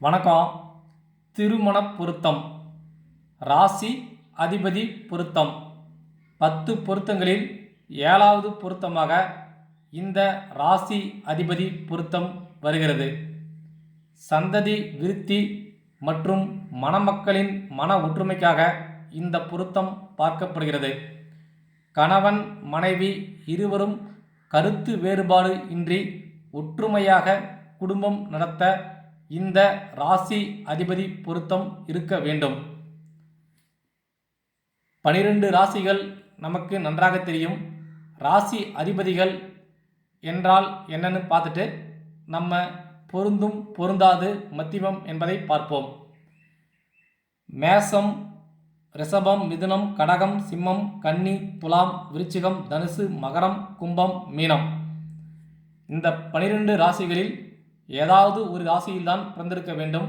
வணக்கம். திருமண பொருத்தம் ராசி அதிபதி பொருத்தம். பத்து பொருத்தங்களில் ஏழாவது பொருத்தமாக இந்த ராசி அதிபதி பொருத்தம் வருகிறது. சந்ததி விருத்தி மற்றும் மணமக்களின் மன ஒற்றுமைக்காக இந்த பொருத்தம் பார்க்கப்படுகிறது. கணவன் மனைவி இருவரும் கருத்து வேறுபாடு இன்றி ஒற்றுமையாக குடும்பம் நடத்த இந்த ராசி அதிபதி பொருத்தம் இருக்க வேண்டும். பனிரெண்டு ராசிகள் நமக்கு நன்றாக தெரியும். ராசி அதிபதிகள் என்றால் என்னன்னு பார்த்துட்டு நம்ம பொருந்தும் பொருந்தாது மத்திமம் என்பதை பார்ப்போம். மேசம் ரிஷபம் மிதுனம் கடகம் சிம்மம் கன்னி துலாம் விருச்சிகம் தனுசு மகரம் கும்பம் மீனம். இந்த பனிரெண்டு ராசிகளில் ஏதாவது ஒரு ராசியில்தான் பிறந்திருக்க வேண்டும்.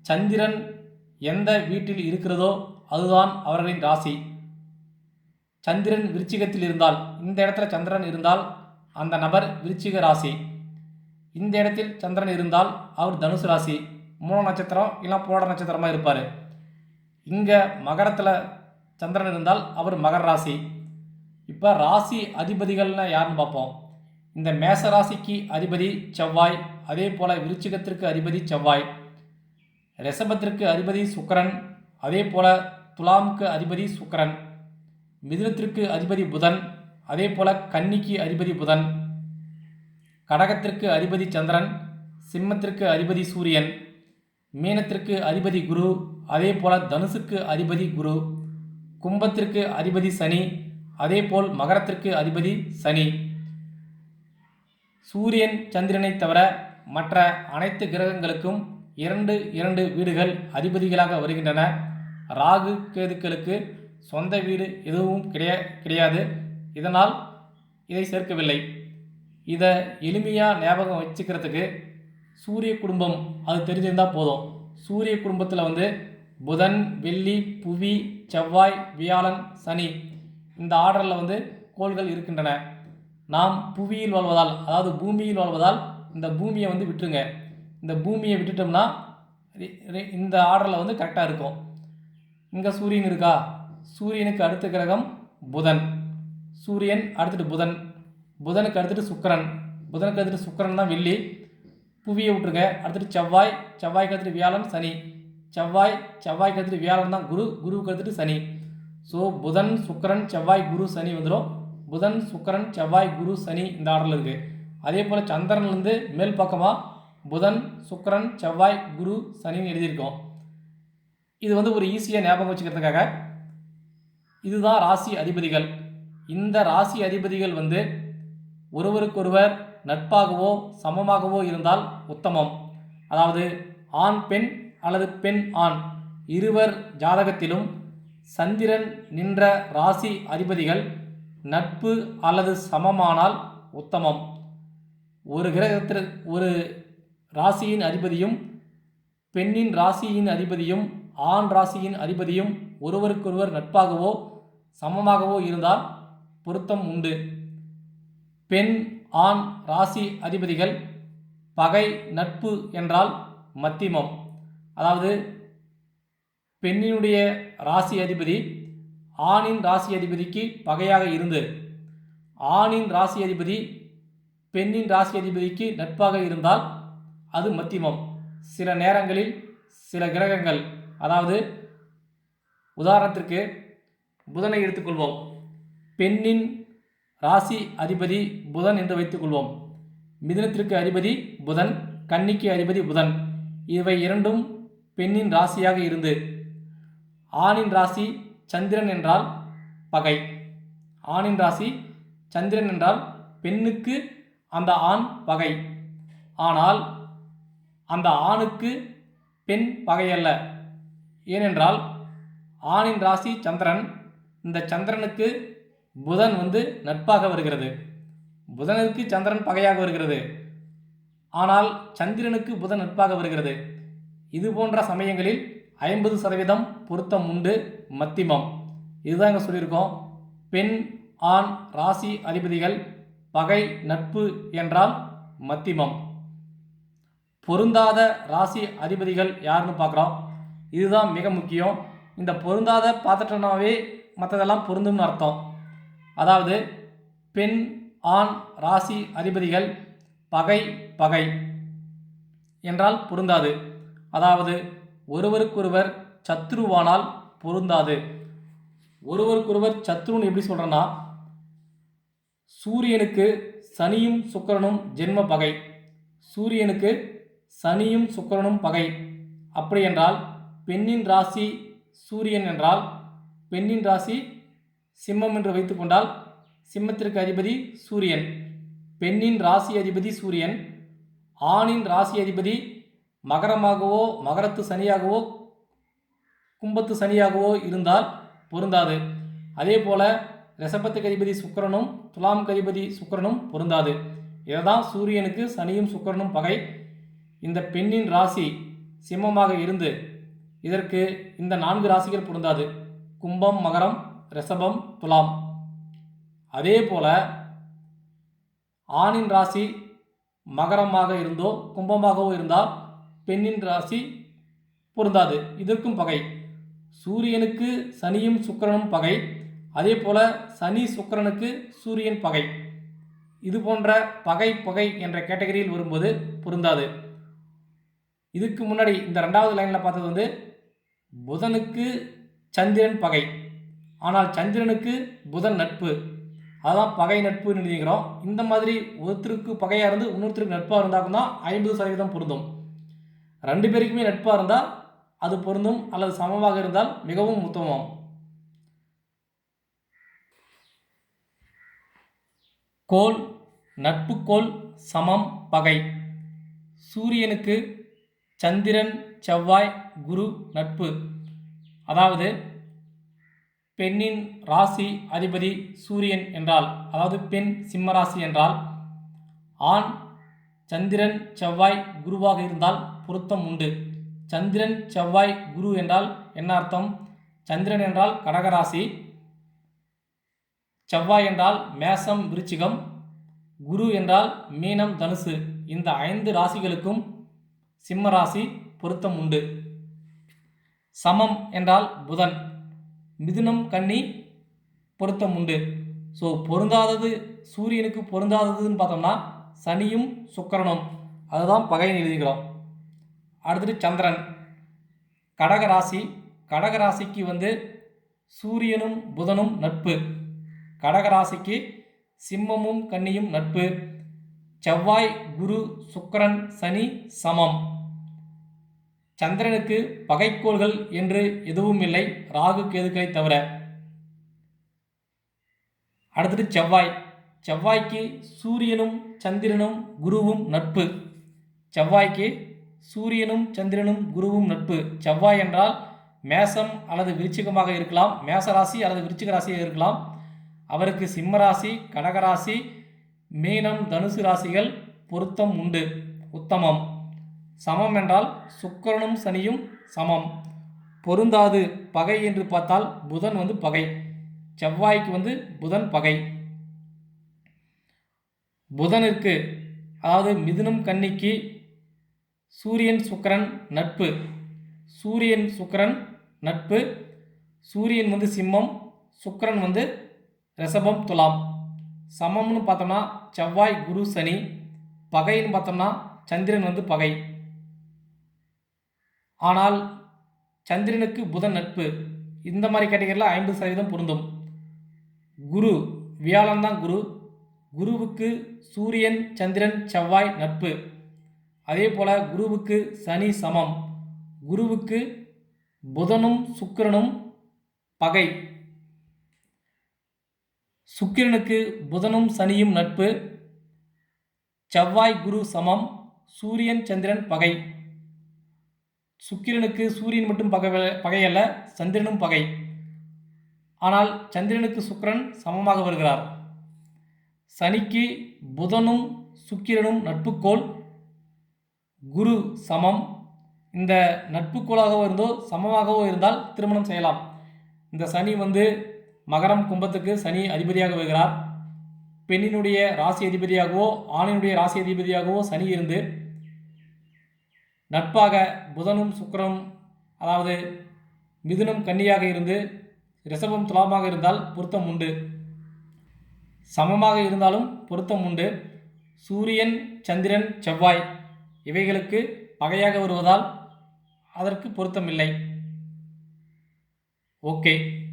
சந்திரன் எந்த வீட்டில் இருக்கிறதோ அதுதான் அவர்களின் ராசி. சந்திரன் விருச்சிகத்தில் இருந்தால் இந்த இடத்துல சந்திரன் இருந்தால் அந்த நபர் விருச்சிக ராசி. இந்த இடத்தில் சந்திரன் இருந்தால் அவர் தனுசு ராசி. மூல நட்சத்திரம் இல்லை போட நட்சத்திரமாக இருப்பார். இங்கே மகரத்தில் சந்திரன் இருந்தால் அவர் மகர ராசி. இப்போ ராசி அதிபதிகள்னு யாருன்னு பார்ப்போம். இந்த மேசராசிக்கு அதிபதி செவ்வாய் அதே போல் விருச்சிகத்திற்கு அதிபதி செவ்வாய் ரிஷபத்திற்கு அதிபதி சுக்கிரன் அதே போல் துலாமுக்கு அதிபதி சுக்கரன் மிதுனத்திற்கு அதிபதி புதன் அதே போல் கன்னிக்கு அதிபதி புதன் கடகத்திற்கு அதிபதி சந்திரன் சிம்மத்திற்கு அதிபதி சூரியன் மீனத்திற்கு அதிபதி குரு அதே போல் தனுசுக்கு அதிபதி குரு கும்பத்திற்கு அதிபதி சனி அதே போல் மகரத்திற்கு அதிபதி சனி. சூரியன் சந்திரனை தவிர மற்ற அனைத்து கிரகங்களுக்கும் இரண்டு இரண்டு வீடுகள் அதிபதிகளாக வருகின்றன. ராகு கேதுக்களுக்கு சொந்த வீடு எதுவும் கிடையா கிடையாது. இதனால் இதை சேர்க்கவில்லை. இதை எளிமையாக ஞாபகம் வச்சுக்கிறதுக்கு சூரிய குடும்பம் அது தெரிஞ்சிருந்தால் போதும். சூரிய குடும்பத்தில் வந்து புதன் வெள்ளி புவி செவ்வாய் வியாழன் சனி இந்த ஆர்டரில் வந்து கோள்கள் இருக்கின்றன. நாம் புவியில் வாழ்வதால் அதாவது பூமியில் வாழ்வதால் இந்த பூமியை வந்து விட்டுருங்க. இந்த பூமியை விட்டுட்டோம்னா இந்த ஆர்டரில் வந்து கரெக்டாக இருக்கும். இங்கே சூரியன் இருக்கா? சூரியனுக்கு அடுத்த கிரகம் புதன். சூரியன் அடுத்துட்டு புதன். புதனுக்கு அடுத்துட்டு சுக்கரன். புதனுக்கு அடுத்துட்டு சுக்கிரன் தான் வெள்ளி. புவியை விட்டுருங்க. அடுத்துட்டு செவ்வாய். செவ்வாய்க்கு அடுத்துட்டு வியாழன் சனி. செவ்வாய் செவ்வாய்க்கு அடுத்துட்டு வியாழன் தான் குரு. குருவுக்கு அடுத்துட்டு சனி. ஸோ புதன் சுக்கிரன் செவ்வாய் குரு சனி வந்துடும் புதன் சுக்கரன் செவ்வாய் குரு சனி இந்த ஆர்டரில் இருக்குது அதே போல் சந்திரன்லேருந்து மேல் பக்கமாக புதன் சுக்கரன் செவ்வாய் குரு சனின்னு எழுதியிருக்கோம். இது வந்து ஒரு ஈஸியாக ஞாபகம் வச்சுக்கிறதுக்காக இதுதான் ராசி அதிபதிகள். இந்த ராசி அதிபதிகள் வந்து ஒருவருக்கொருவர் நட்பாகவோ சமமாகவோ இருந்தால் உத்தமம். அதாவது ஆண் பெண் அல்லது பெண் ஆண் இருவர் ஜாதகத்திலும் சந்திரன் நின்ற ராசி அதிபதிகள் நட்பு அல்லது சமமானால் உத்தமம். ஒரு கிரகத்தில் ஒரு ராசியின் அதிபதியும் பெண்ணின் ராசியின் அதிபதியும் ஆண் ராசியின் அதிபதியும் ஒருவருக்கொருவர் நட்பாகவோ சமமாகவோ இருந்தால் பொருத்தம் உண்டு. பெண் ஆண் ராசி அதிபதிகள் பகை நட்பு என்றால் மத்திமம். அதாவது பெண்ணினுடைய ராசி அதிபதி ஆணின் ராசி அதிபதிக்கு பகையாக இருந்து. ஆணின் ராசி அதிபதி பெண்ணின் ராசி அதிபதிக்கு நட்பாக இருந்தால் அது மத்திமம் சில நேரங்களில் சில கிரகங்கள் அதாவது உதாரணத்திற்கு புதனை எடுத்துக்கொள்வோம். பெண்ணின் ராசி அதிபதி புதன் என்று வைத்துக்கொள்வோம். மிதனத்திற்கு அதிபதி புதன் கன்னிக்கு அதிபதி புதன். இவை இரண்டும் பெண்ணின் ராசியாக இருந்து. ஆணின் ராசி சந்திரன் என்றால் பகை. ஆணின் ராசி சந்திரன் என்றால் பெண்ணுக்கு அந்த ஆண் பகை. ஆனால் அந்த ஆணுக்கு பெண் பகையல்ல. ஏனென்றால் ஆணின் ராசி சந்திரன் இந்த சந்திரனுக்கு புதன் வந்து நட்பாக வருகிறது. புதனுக்கு சந்திரன் பகையாக வருகிறது. ஆனால் சந்திரனுக்கு புதன் நட்பாக வருகிறது. இது போன்ற சமயங்களில் ஐம்பது சதவீதம் பொருத்தம் உண்டு. மத்திமம். இதுதான் இங்கே சொல்லியிருக்கோம். பெண் ஆண் ராசி அதிபதிகள் பகை நட்பு என்றால் மத்திமம். பொருந்தாத ராசி அதிபதிகள் யாருன்னு பார்க்குறோம். இதுதான் மிக முக்கியம். இந்த பொருந்தாத பார்த்துட்டோம்னாவே மற்றதெல்லாம் பொருந்தும்னு அர்த்தம். அதாவது பெண் ஆண் ராசி அதிபதிகள் பகை பகை என்றால் பொருந்தாது. அதாவது ஒருவருக்கொருவர் சத்ருவானால் பொருந்தாது. ஒருவருக்கொருவர் சத்ருன்னு எப்படி சொல்கிறேன்னா சூரியனுக்கு சனியும் சுக்கிரனும் ஜென்ம பகை. சூரியனுக்கு சனியும் சுக்கிரனும் பகை. அப்படி என்றால் பெண்ணின் ராசி சூரியன் என்றால் பெண்ணின் ராசி சிம்மம் என்று வைத்துக்கொண்டால் சிம்மத்திற்கு அதிபதி சூரியன். பெண்ணின் ராசி அதிபதி சூரியன் ஆணின் ராசி அதிபதி மகரமாகவோ மகரத்து சனியாகவோ கும்பத்து சனியாகவோ இருந்தால் பொருந்தாது. அதே போல் ரிஷபத்துக்கு அதிபதி சுக்கரனும் துலாம் கதிபதி சுக்கிரனும் பொருந்தாது. இதுதான் சூரியனுக்கு சனியும் சுக்கரனும் பகை. இந்த பெண்ணின் ராசி சிம்மமாக இருந்து இதற்கு இந்த நான்கு ராசிகள் பொருந்தாது. கும்பம் மகரம் ரிஷபம் துலாம். அதே போல் ஆணின் ராசி மகரமாக இருந்தோ கும்பமாகவோ இருந்தால் பெண்ணின் ராசி பொருந்தாது. இதற்கும் பகை. சூரியனுக்கு சனியும் சுக்கிரனும் பகை. அதே போல சனி சுக்கிரனுக்கு சூரியன் பகை. இது போன்ற பகை பகை என்ற கேட்டகரியில் வரும்போது பொருந்தாது. இதுக்கு முன்னாடி இந்த ரெண்டாவது லைனில் பார்த்தது வந்து புதனுக்கு சந்திரன் பகை. ஆனால் சந்திரனுக்கு புதன் நட்பு. அதுதான் பகை நட்பு எழுதிக்கிறோம் இந்த மாதிரி ஒருத்தருக்கு பகையாக இருந்து இன்னொருத்தருக்கு நட்பாக இருந்தாலும் தான் ஐம்பது சதவீதம் பொருந்தும். ரெண்டு பேருக்குமே நட்பாக இருந்தால் அது பொருந்தும் அல்லது சமமாக இருந்தால் மிகவும் உத்தமம். கோல் நட்புக்கோள் சமம் பகை. சூரியனுக்கு சந்திரன் செவ்வாய் குரு நட்பு. அதாவது பெண்ணின் ராசி அதிபதி சூரியன் என்றால் அதாவது பெண் சிம்மராசி என்றால் ஆண் சந்திரன் செவ்வாய் குருவாக இருந்தால் பொருத்தம் உண்டு. சந்திரன் செவ்வாய் குரு என்றால் என்ன அர்த்தம்? சந்திரன் என்றால் கடகராசி. செவ்வாய் என்றால் மேசம் விருச்சிகம். குரு என்றால் மீனம் தனுசு. இந்த ஐந்து ராசிகளுக்கும் சிம்ம ராசி பொருத்தம் உண்டு. சமம் என்றால் புதன். மிதுனம் கன்னி பொருத்தம் உண்டு. ஸோ பொருந்தாதது சூரியனுக்கு பொருந்தாததுன்னு பார்த்தோம்னா சனியும் சுக்கரனும். அதுதான் பகைன்னு எழுதிக்கிறோம். அடுத்தது சந்திரன். கடகராசி கடகராசிக்கு வந்து சூரியனும் புதனும் நட்பு. கடகராசிக்கு சிம்மமும் கன்னியும் நட்பு. செவ்வாய் குரு சுக்கிரன் சனி சமம். சந்திரனுக்கு பகைக்கோள்கள் என்று எதுவும் இல்லை. ராகு கேதுக்களை தவிர. அடுத்தது செவ்வாய். செவ்வாய்க்கு சூரியனும் சந்திரனும் குருவும் நட்பு. செவ்வாய்க்கு சூரியனும் சந்திரனும் குருவும் நட்பு. செவ்வாய் என்றால் மேசம் அல்லது விருச்சிகமாக இருக்கலாம். மேச ராசி அல்லது விருச்சிக ராசியாக இருக்கலாம். அவருக்கு சிம்ம ராசி கடகராசி மீனம் தனுசு ராசிகள் பொருத்தம் உண்டு. உத்தமம். சமம் என்றால் சுக்கிரனும் சனியும் சமம். பொருந்தாது பகை என்று பார்த்தால் புதன் வந்து பகை. செவ்வாய்க்கு வந்து புதன் பகை. புதனிற்கு அதாவது மிதுனம் கன்னிக்கு சூரியன் சுக்கிரன் நட்பு. சூரியன் சுக்கிரன் நட்பு. சூரியன் வந்து சிம்மம் சுக்கரன் வந்து ரிஷபம் துலாம். சமம்னு பார்த்தோம்னா செவ்வாய் குரு சனி. பகைன்னு பார்த்தோம்னா சந்திரன் வந்து பகை. ஆனால் சந்திரனுக்கு புதன் நட்பு. இந்த மாதிரி கேட்டகரியில் ஐம்பது சதவீதம் பொருந்தும். குரு வியாழன் தான் குரு. குருவுக்கு சூரியன் சந்திரன் செவ்வாய் நட்பு. அதே போல் குருவுக்கு சனி சமம். குருவுக்கு புதனும் சுக்கிரனும் பகை. சுக்கிரனுக்கு புதனும் சனியும் நட்பு. செவ்வாய் குரு சமம் சூரியன் சந்திரன் பகை. சுக்கிரனுக்கு சூரியன் மட்டும் பகை பகையல்ல சந்திரனும் பகை. ஆனால் சந்திரனுக்கு சுக்கிரன் சமமாக வருகிறார். சனிக்கு புதனும் சுக்கிரனும் நட்புக்கோள் குரு சமம். இந்த நட்புக்கோளாகவோ இருந்தோ சமமாகவோ இருந்தால் திருமணம் செய்யலாம். இந்த சனி வந்து மகரம் கும்பத்துக்கு சனி அதிபதியாக வருகிறார். பெண்ணினுடைய ராசி அதிபதியாகவோ ஆணினுடைய ராசி அதிபதியாகவோ சனி இருந்து நட்பாக புதனும் சுக்கரம் அதாவது மிதுனம் கன்னியாக இருந்து ரிஷபம் துலாமாக இருந்தால் பொருத்தம் உண்டு. சமமாக இருந்தாலும் பொருத்தம் உண்டு. சூரியன் சந்திரன் செவ்வாய் இவைகளுக்கு பகையாக வருவதால் அதற்கு பொருத்தமில்லை. ஓகே.